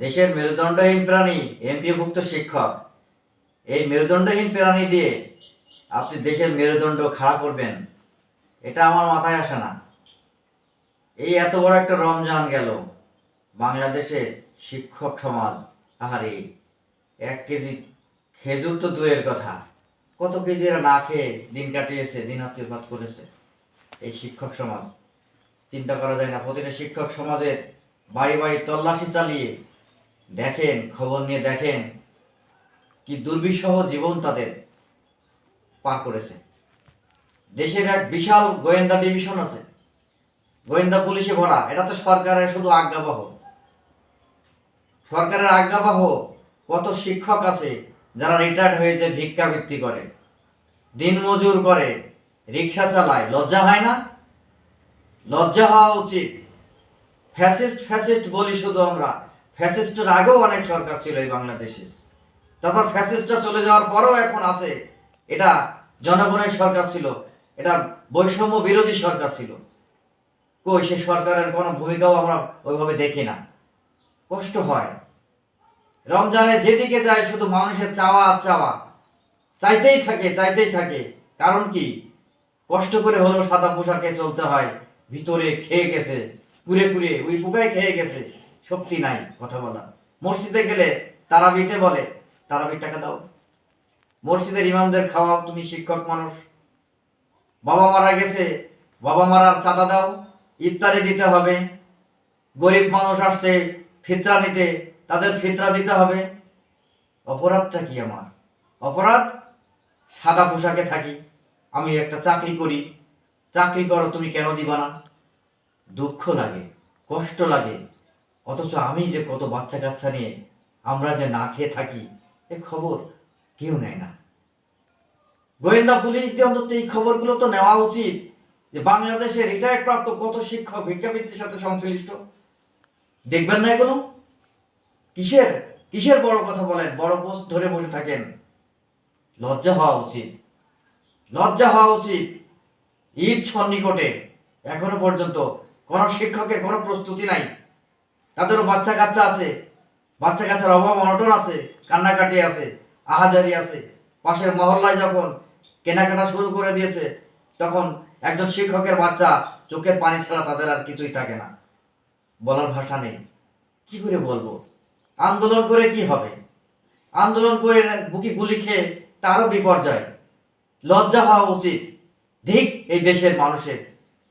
দেশের মেরুদণ্ডহীন প্রাণী এমপিভুক্ত শিক্ষক। এই মেরুদণ্ডহীন প্রাণী দিয়ে আপনি দেশের মেরুদণ্ড খাড়া করবেন। এটা আমার মাথায় আসে না। এই এত বড় একটা রমজান গেল। বাংলাদেশের শিক্ষক সমাজ, আহারে, এক কেজি খেজুর তো দূরের কথা। কত কেজি এরা না খেয়ে দিন কাটিয়েছে, দিন আত্মীয়পাত করেছে? এই শিক্ষক সমাজ। চিন্তা করা যায় না, প্রতিটা শিক্ষক সমাজের বাড়ি বাড়ি তল্লাশি চালিয়ে দেখেন, খবর নিয়ে দেখেন কি দুর্বিষহ জীবন তাদের পার করেছে। দেশের এক বিশাল গোয়েন্দা ডিভিশন আছে। গোয়েন্দা পুলিশে ভরা। এটা তো সরকারের শুধু আজ্ঞাবহ। সরকারের আজ্ঞাবহ কত শিক্ষক আছে যারা রিটায়ার্ড হয়েছে ভিক্ষাবৃত্তি করে দিনমজুর করে, রিক্সা চালায়। লজ্জা হয় না? লজ্জা হওয়া উচিত। ফ্যাসিস্ট ফ্যাসিস্ট বলি শুধু আমরা। ফ্যাসিস্টের আগেও অনেক সরকার ছিল এই বাংলাদেশে। তারপর ফ্যাসিস্টটা চলে যাওয়ার পরেও এখন আছে। এটা জনগণের সরকার ছিল। এটা বৈষম্য বিরোধী সরকার ছিল। কই সে সরকারের কোনো ভূমিকাও আমরা ওইভাবে দেখি না। কষ্ট হয়। রমজানে যেদিকে যায় শুধু মানুষের চাওয়া আর চাওয়া। চাইতেই থাকে চাইতেই থাকে। কারণ কি? কষ্ট করে হলেও সাদা পোশাকে চলতে হয়। ভিতরে খেয়ে গেছে পুরে পুরে ওই পোকায় খেয়ে গেছে। শক্তি নাই, কথা বলা। মসজিদে গেলে তারাবিতে বলে, তারাবির টাকা দাও। মসজিদের ইমামদের খাওয়াও, তুমি শিক্ষক মানুষ। বাবা মারা গেছে, বাবা মারার চাঁদা দাও। ইফতারি দিতে হবে। গরিব মানুষ আসছে, ফিতরা নিতে, তাদের ফিতরা দিতে হবে। অপরাধটা কি আমার? অপরাধ? সাদা পোশাকে থাকি, আমি একটা চাকরি করি। চাকরি করো, তুমি কেন দিবা না? দুঃখ লাগে, কষ্ট লাগে। অথচ আমি যে কত বাচ্চা কাচ্চা নিয়ে আমরা যে না খেয়ে থাকি, এ খবর কেউ নেয় না। গোয়েন্দা পুলিশ দিয়ে অন্তত এই খবরগুলো তো নেওয়া উচিত যে বাংলাদেশে রিটায়ার্ড প্রাপ্ত কত শিক্ষক ভিক্ষাবৃত্তির সাথে সংশ্লিষ্ট। দেখবেন না এগুলো? কিসের কিসের বড় কথা বলেন? বড় পোস্ট ধরে বসে থাকেন। লজ্জা হওয়া উচিত। লজ্জা হওয়া উচিত। ঈদ সন্নিকটে, এখনও পর্যন্ত কোনো শিক্ষকের কোনো প্রস্তুতি নাই। তাদেরও বাচ্চা কাচ্চা আছে। বাচ্চা কাচ্চার অভাব অনটন আছে, কান্নাকাটি আছে, আহাজারি আছে। পাশের মহল্লায় যখন কেনাকাটা শুরু করে দিয়েছে, তখন একজন শিক্ষকের বাচ্চা চোখের পানি ছাড়া তাদের আর কিছুই থাকে না। বলার ভাষা নেই। কি করে বলব? আন্দোলন করে কি হবে? আন্দোলন করে বুকি গুলি খেয়ে তারও বিপর্যয়। লজ্জা হওয়া উচিত। ধিক এই দেশের মানুষের,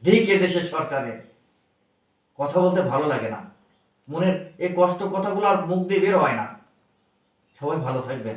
ধিক এই দেশের সরকারের। কথা বলতে ভালো লাগে না। মনের এই কষ্ট কথাগুলো আর মুখ দিয়ে বের হয় না। সবাই ভালো থাকবেন।